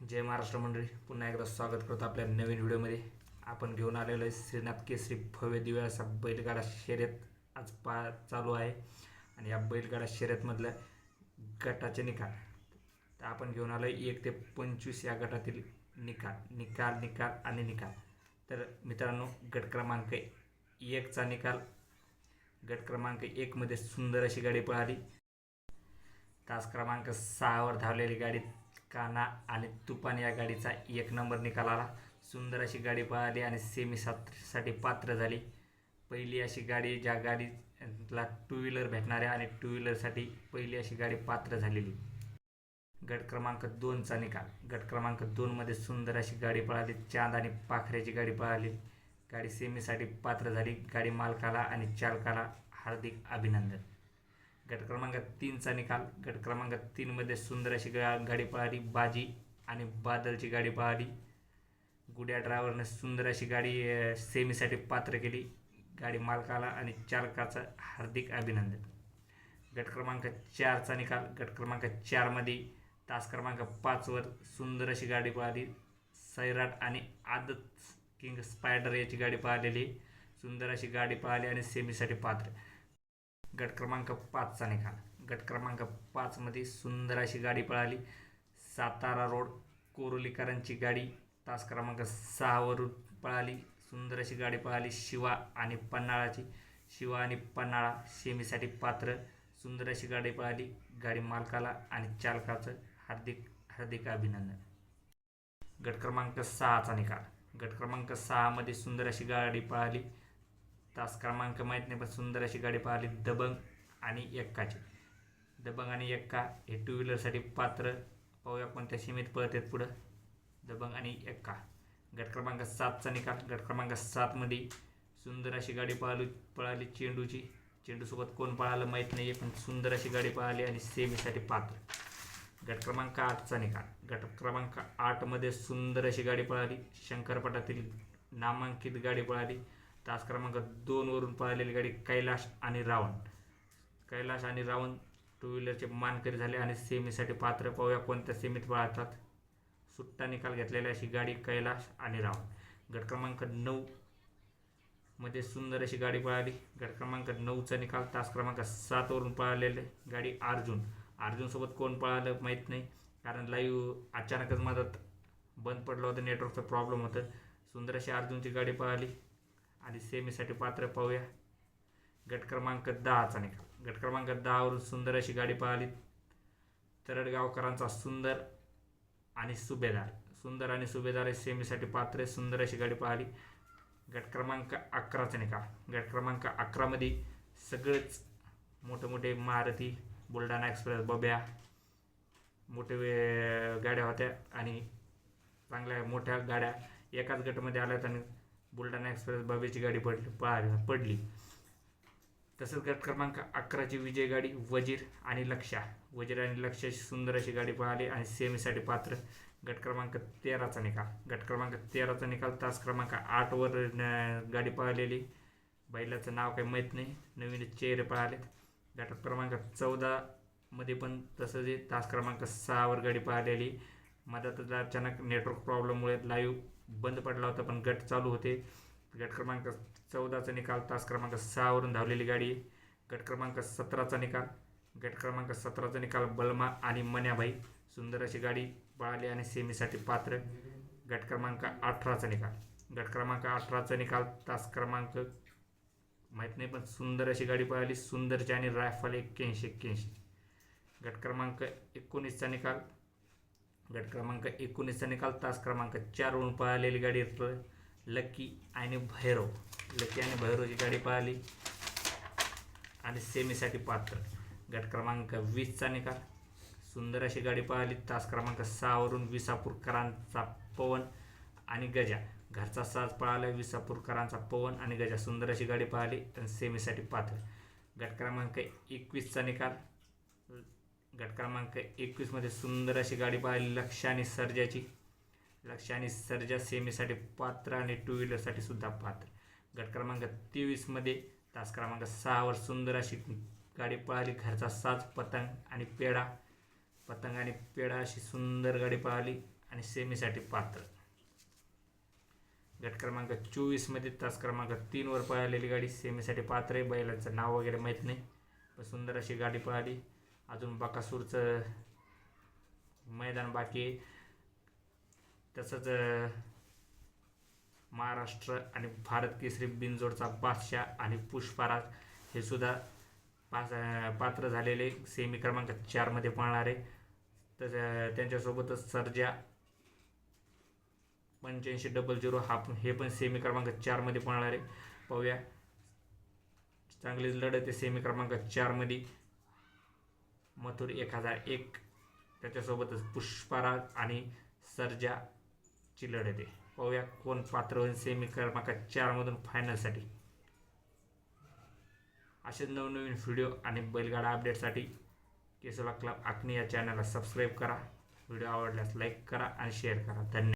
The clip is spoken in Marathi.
जय महाराष्ट्र मंडळी. पुन्हा एकदा स्वागत करतो आपल्या नवीन व्हिडिओमध्ये. आपण घेऊन आलेलो आहे श्रीनाथ केसरी भव्य दिव्य असा बैलगाडा शर्यत आज पा चालू आहे. आणि या बैलगाडा शर्यतमधल्या गटाचे निकाल. तर आपण घेऊन आलो आहे एक ते पंचवीस या गटातील निकाल. निकाल निकाल आणि निकाल. तर मित्रांनो गट क्रमांक एकचा निकाल. गट क्रमांक एकमध्ये सुंदर अशी गाडी पळाली. तास क्रमांक सहावर धावलेली गाडी काना आणि तुफान या गाडीचा एक नंबर निकाल आला सुंदर अशी गाडी पळाली आणि सेमी सातसाठी पात्र झाली. पहिली अशी गाडी ज्या गाडीला टू व्हीलर भेटणाऱ्या आणि टू व्हीलरसाठी पहिली अशी गाडी पात्र झालेली. गट क्रमांक दोनचा निकाल. गट क्रमांक दोनमध्ये सुंदर अशी गाडी पळाली चांद आणि पाखऱ्याची गाडी पळाली. गाडी सेमीसाठी पात्र झाली. गाडी मालकाला आणि चालकाला हार्दिक अभिनंदन. गट क्रमांक तीनचा निकाल. गट क्रमांक तीनमध्ये सुंदर अशी गा गाडी पळाली बाजी आणि बादलची गाडी पळाली. गुड्या ड्रायव्हरने सुंदर अशी गाडी सेमीसाठी पात्र केली. गाडी मालकाला आणि चालकाचं हार्दिक अभिनंदन. गट क्रमांक चारचा निकाल. गट क्रमांक चारमध्ये तास क्रमांक पाचवर सुंदर अशी गाडी पळाली. सैराट आणि आदत किंग स्पायडर याची गाडी पळालेली. सुंदर अशी गाडी पळाली आणि सेमीसाठी पात्र. गट क्रमांक पाचचा निकाल. गट क्रमांक पाचमध्ये सुंदर अशी गाडी पळाली. सातारा रोड कोरोलीकरांची गाडी. तास क्रमांक सहावरून पळाली. सुंदर अशी गाडी पळाली शिवा आणि पन्हाळाची. शिवा आणि पन्हाळा सेमीसाठी पात्र. सुंदर अशी गाडी पळाली. गाडी मालकाला आणि चालकाचं हार्दिक हार्दिक अभिनंदन. गट क्रमांक सहाचा निकाल. गट क्रमांक सहामध्ये सुंदर अशी गाडी पळाली. तास क्रमांक माहीत नाही पण सुंदर अशी गाडी पाहिली दबंग आणि एक्काची दबंग आणि एक्का हे टू व्हीलरसाठी पात्र. पाहूया कोणत्या सीमेत पळत आहेत पुढं. दबंग आणि एक्का गट क्रमांक सातचा निकाल. गट क्रमांक सातमध्ये सुंदर अशी गाडी पळाली पळाली चेंडूची. चेंडूसोबत कोण पळालं माहीत नाही आहे पण सुंदर अशी गाडी पळाली आणि सेमीसाठी पात्र. गट क्रमांक आठचा निकाल. गट क्रमांक आठमध्ये सुंदर अशी गाडी पळाली. शंकरपटातील नामांकित गाडी पळाली. तास क्रमांक दोनवरून पळालेली गाडी कैलाश आणि रावण. कैलाश आणि रावण टू व्हीलरचे मानकरी झाले आणि सेमीसाठी पात्र पाहूया कोणत्या सेमीत पळतात. सुट्टा निकाल घेतलेली अशी गाडी कैलाश आणि रावण. गट क्रमांक नऊ मध्ये सुंदर अशी गाडी पळाली. गट क्रमांक नऊचा निकाल तास क्रमांक सातवरून पळालेले गाडी अर्जुन. अर्जुनसोबत कोण पळालं माहीत नाही कारण लाईव्ह अचानकच मदत बंद पडलं होतं नेटवर्कचा प्रॉब्लेम होतं. सुंदर अशी अर्जुनची गाडी पळाली. आणि सेमीसाठी पात्र पाहूया. गट क्रमांक दहाचा निकाल. गट क्रमांक दहावरून सुंदर अशी गाडी पळाली तरडगावकरांचा सुंदर आणि सुभेदार. सुंदर आणि सुभेदार हे सेमीसाठी पात्र आहे. सुंदर अशी गाडी पळाली गट क्रमांक अकराचा निकाल. गट क्रमांक अकरामध्ये सगळेच मोठे मोठे महारथी बुलढाणा एक्सप्रेस बब्या मोठे वे- गाड्या होत्या आणि चांगल्या मोठ्या गाड्या एकाच गटमध्ये आल्यात आणि बुलढाणा एक्सप्रेस बाबीची गाडी पडली पळाली पडली. तसंच गट क्रमांक अकराची विजय गाडी वजीर आणि लक्षा वजीर आणि लक्षाची सुंदर अशी गाडी पळाली आणि सेमीसाठी पात्र गट क्रमांक तेराचा निकाल. गट क्रमांक तेराचा निकाल तास क्रमांक आठवर न- गाडी पळालेली. बैलाचं नाव काही माहीत नाही नवीन चेहरे पळालेत. गट क्रमांक चौदामध्ये पण तसंच तास क्रमांक सहावर गाडी पळालेली. मधातच अचानक नेटवर्क प्रॉब्लेममुळे लाईव्ह बंद पडला होता पण गट चालू होते. गट क्रमांक चौदाचा निकाल तास क्रमांक सहावरून धावलेली गाडी. आहे. गट क्रमांक सतराचा निकाल गट क्रमांक सतराचा निकाल बलमा आणि मन्याभाई सुंदर अशी गाडी पळाली आणि सेमीसाठी पात्र. गट क्रमांक अठराचा निकाल गट क्रमांक अठराचा निकाल तास क्रमांक माहीत नाही पण सुंदर अशी गाडी पळाली. सुंदरची आणि रायफल एक्क्याऐंशी एक्क्याऐंशी. गट क्रमांक एकोणीसचा निकाल गट क्रमांक एकोणीसचा निकाल तास क्रमांक चारवरून पळालेली गाडी लकी आणि भैरव. लकी आणि भैरवची गाडी पळाली. आणि सेमीसाठी पात्र. गट क्रमांक वीसचा निकाल. सुंदर अशी गाडी पळाली. तास क्रमांक सहावरून विसापूरकरांचा पवन आणि गजा. घरचा साज पळाला विसापूरकरांचा पवन आणि गजा. सुंदर अशी गाडी पळाली. आणि सेमीसाठी पात्र. गट क्रमांक एकवीसचा निकाल. गट क्रमांक एकवीसमध्ये सुंदर अशी गाडी पाहिली लक्ष आणि सर्जाची. लक्ष आणि सर्जा सेमीसाठी पात्र आणि टू व्हीलरसाठी सुद्धा पात्र. गट क्रमांक तेवीसमध्ये तास क्रमांक सहावर सुंदर अशी गाडी पळाली घरचा साज पतंग आणि पेढा. पतंग आणि पेढा अशी सुंदर गाडी पळाली आणि सेमीसाठी पात्र. गट क्रमांक चोवीसमध्ये तास क्रमांक तीनवर पळालेली गाडी सेमीसाठी पात्र आहे. बैलांचं नाव वगैरे माहीत नाही पण सुंदर अशी गाडी पळाली अजून बकासूरचं मैदान बाकी आहे. तसंच महाराष्ट्र आणि भारत केसरी बिनजोडचा बादशाह आणि पुष्पाराज हे सुद्धा पास पात्र झालेले. सेमी क्रमांक चारमध्ये पळणार. आहे तर त्यांच्यासोबतच सर्जा पंच्याऐंशी डबल झिरो हा पण हे पण सेमी क्रमांक चारमध्ये पळणार. आहे पाहूया. चांगलीच लढत आहे सेमी क्रमांक चारमध्ये मथुर एक हजार एक. त्याच्यासोबतच पुष्पराग आणि सर्जाची लढत आहे. पाहूया कोण पात्र होईल सेमी क्रमांक चारमधून फायनलसाठी असेच नवनवीन व्हिडिओ आणि बैलगाडा अपडेटसाठी केसोला क्लब आखणी या चॅनलला सबस्क्राईब करा. व्हिडिओ आवडल्यास लाईक करा आणि शेअर करा. धन्यवाद.